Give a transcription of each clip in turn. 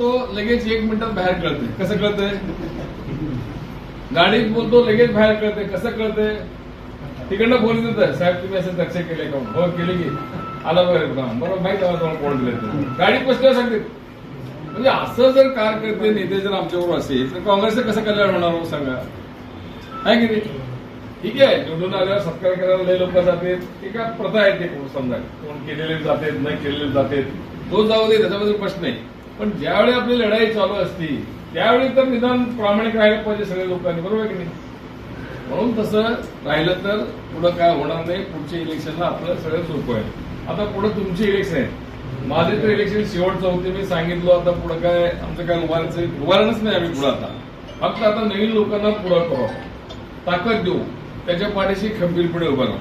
बोलतो लगेच एक मिनिटात बाहेर कळते कसं कळतंय? गाडीत बोलतो लगेच बाहेर कळते कसं कळतंय? तिकडनं फोन येत साहेब तुम्ही असं दक्ष केले का? हो केले की. आला बरं का? बरोबर माहीत आला तुम्हाला कोण दिले गाडीत बसल्यावर सांगते. म्हणजे असं जर कार्यकर्ते नेते जर आमच्याबरोबर असेल तर काँग्रेसचं कसं कल्याण होणार हो सांगा? आहे की नाही? ठीक आहे. निवडून आल्यावर सत्कार करायला लय लोक जातात. ठीक काय प्रथा आहे ते समजा. कोण केलेले जातात न केलेले जाते तो जाऊ दे त्याच्याबद्दल प्रश्न नाही पण ज्यावेळी आपली लढाई चालू असती त्यावेळी तर निदान प्रामाणिक राहायला पाहिजे सगळ्या लोकांनी बरोबर आहे की नाही? म्हणून तसं राहिलं तर पुढं काय होणार नाही पुढच्या इलेक्शनला आपलं सगळं सोपं आहे. आता पुढं तुमचे इलेक्शन आहे. माझे तर इलेक्शन शेवटचं होते मी सांगितलं आता पुढं काय आमचं काय उभारायचं उभारणच नाही आम्ही पुढं आता. फक्त आता नवीन लोकांना पुढं करू. ताकद देऊ. त्याच्या पाठीशी खंबीरपणे उभं राहू.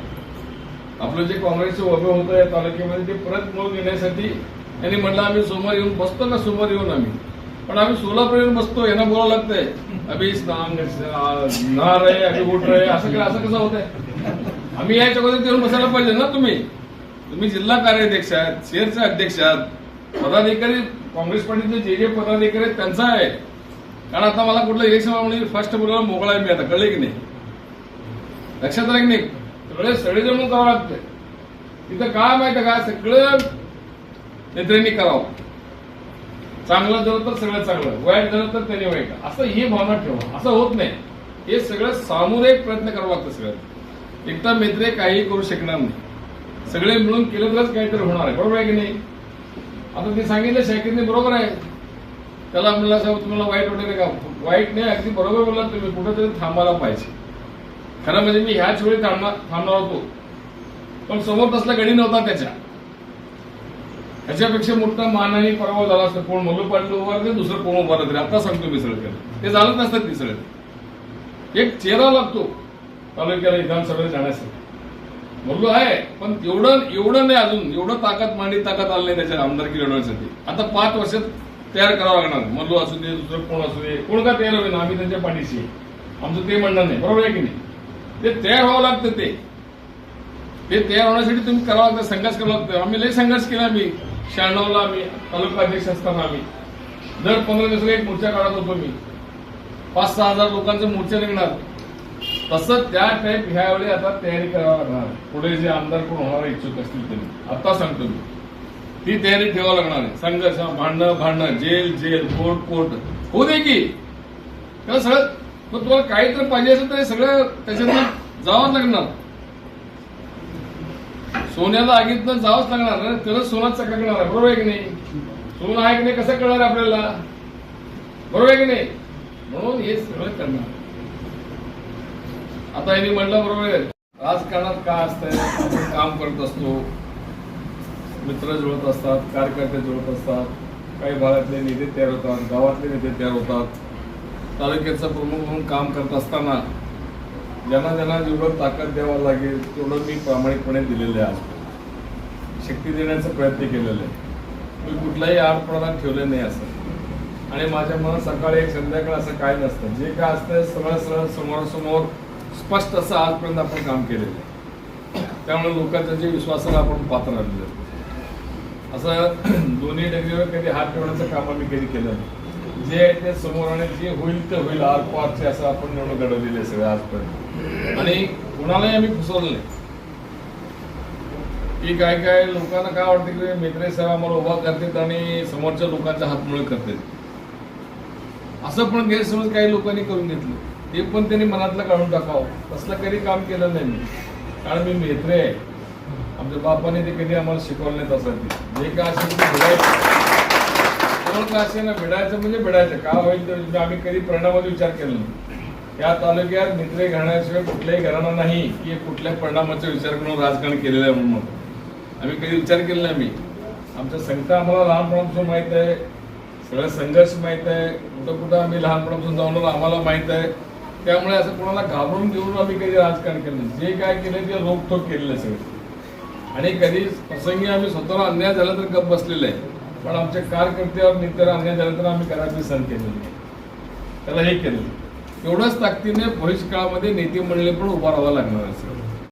आपलं जे काँग्रेसचे उभे होत या तालुक्यामध्ये ते परत मोड घेण्यासाठी त्यांनी म्हटलं आम्ही सोमवार येऊन बसतो ना सोमवार येऊन आम्ही. पण आम्ही सोलापूर येऊन बसतो यांना बोलावं लागतंय. अभि स्नान नार आहे अभि उठ रे असं काय असं कसं होतंय? आम्ही याच्या अगोदर येऊन बसायला पाहिजे ना तुम्ही? तुम्ही जिल्हा कार्याध्यक्ष आहात शेअरचे अध्यक्ष आहात. पदाधिकारी काँग्रेस पार्टीचे जे जे पदाधिकारी आहेत त्यांचा आहे. कारण आता मला कुठलं इलेक्शन म्हणजे फर्स्ट बोलायला मोकळा आहे मी आता कळले की नाही? लक्षात आलं की नाही सगळे सगळे करावं लागतंय. तिथं काय माहिती का? सगळं नेत्यांनी करावं. चांगलं झालं तर सगळं चांगलं वाईट झालं तर त्याने वाईट. असं ही भावना ठेवा. असं होत नाही. हे सगळं सामुदायिक प्रयत्न करावं लागतं सगळं एकटा मित्र काही करू शकणार नाही. सगळे मिळून केलं तरच काहीतरी होणार आहे. बरोबर आहे की नाही? आता ते सांगितलं शाकिरने बरोबर आहे. त्याला म्हणला साहेब तुम्हाला वाईट वाटेल का वाईट नाही अगदी बरोबर बोलला तुम्ही. कुठेतरी थांबायला पाहिजे. खरं म्हणजे मी ह्याच वेळी थांबणार थांबणार होतो. पण समोर तसला गडी नव्हता त्याच्या. याच्यापेक्षा मोठा मान आणि पराभव झाला असतं कोण? मल्लू पाटील उभार ते दुसरं कोण उभार तरी आता सांगतो मी सगळं ते झालंच नसतं ती एक चेहरा लागतो तालुक्याला विधानसभेला जाण्यासाठी. मल्लू आहे पण एवढं एवढं नाही अजून. एवढं ताकद मांडी ताकद आली नाही त्याच्या आमदारकी लढवण्यासाठी. आता पाच वर्षात तयार करावं लागणार. मल्लू असू दे दुसरं कोण असू दे कोण का तयार होईल आम्ही त्यांच्या पाठीशी आमचं ते म्हणणं नाही. बरोबर आहे की नाही? ते तयार व्हावं लागतं ते. ते तयार होण्यासाठी तुम्ही करावं लागतं संघर्ष करावं लागतं. आम्ही लय संघर्ष केला आम्ही. शहाण्णवला आम्ही तालुका अध्यक्ष असताना आम्ही. दर पंधरा दिवसाला एक मोर्चा काढत होतो मी. पाच सहा हजार लोकांचे मोर्चा निघणार. तसं त्या टाईप ह्यावेळी आता तयारी करावी लागणार. पुढे जे आमदार कोण होणार इच्छुक असतील त्यांनी. आता सांगतो मी. ती तयारी ठेवावं लागणार आहे. संघर्ष भांडणं भांडणं जेल जेल कोर्ट कोर्ट. होऊ दे की. त्याला सगळं मग तुम्हाला काहीतरी पाहिजे असेल तर हे सगळं त्याच्यातनं जावंच लागणार. सोन्याला आगीतनं जावंच लागणार ना. तरच सोना चकाकणार आहे. बरोबर आहे की नाही? सोनं आहे की नाही? कसं कळणार आपल्याला? बरोबर आहे की नाही? म्हणून हे सगळं करणार. आता यांनी म्हटलं बरोबर आहे. राजकारणात काय असतंय? आपण काम करत असतो. मित्र जुळत असतात कार्यकर्ते जुळत असतात. काही भागातले नेते तयार होतात गावातले नेते तयार होतात. तालुक्याचा प्रमुख म्हणून काम करत असताना ज्यांना ज्यांना जेवढं ताकद द्यावं लागेल तेवढं मी प्रामाणिकपणे दिलेलं आहे. शक्ती देण्याचा प्रयत्न केलेला आहे. मी कुठलाही आडपणा ठेवले नाही असं. आणि माझ्या मनात सकाळी एक संध्याकाळ असं काय नसतं. जे काय असतं सरळ सरळ समोरासमोर स्पष्ट असं आजपर्यंत आपण काम केलेलं आहे. त्यामुळे लोकांच्या जे विश्वासाला आपण पात्र राहिलेलो असं दोन्ही डगरीवर कधी हात ठेवण्याचं काम आम्ही कधी केलं नाही. जे आहे ते समोर आणि जे होईल ते होईल. आर पारचे असं आपण निवडणूक घडवलेली आहे सगळ्या आजपर्यंत. आणि कुणालाही आम्ही फसवलं नाही. की काय काय लोकांना काय वाटतं की मित्र साहेब आम्हाला उभा करतात आणि समोरच्या लोकांचा हातमुळे करतात. असं पण गैरसमज काही लोकांनी करून घेतलं. ते पण त्यांनी मनातलं काढून टाकावं. तसलं कधी काम केलं नाही मी. कारण मी मेत्रे आहे. आमच्या बापाने ते कधी आम्हाला शिकवलं नाही तसं. ते जे काय असेल ते भिडायचं ना म्हणजे भिडायचं. का होईल तर म्हणजे आम्ही कधी परिणामाचा विचार केला नाही. या तालुक्यात मित्रे घराण्याशिवाय कुठल्याही घराणा नाही की कुठल्या परिणामाचा विचार करून राजकारण केलेलं आहे म्हणून. आम्ही कधी विचार केला नाही मी आमच्या संगता आम्हाला लहानपणापासून माहीत आहे. सगळं संघर्ष माहीत आहे. कुठं कुठं आम्ही लहानपणापासून जाऊन आम्हाला माहीत आहे. त्यामुळे असं कोणाला घाबरून घेऊन आम्ही कधी राजकारण केलं नाही. जे काय केलं ते रोखोक केलेलं सगळं. आणि कधी प्रसंगी आम्ही स्वतःला अन्याय झाला तर गप बसलेलं आहे. पण आमच्या कारकर्त्यावर नेत्यावर अन्याय झाल्यानंतर आम्ही कदापि सहन केलेलं नाही. त्याला हे केलं एवढंच ताकदीने भविष्यकाळामध्ये नेते मंडळी पण उभा राहावा लागणार असेल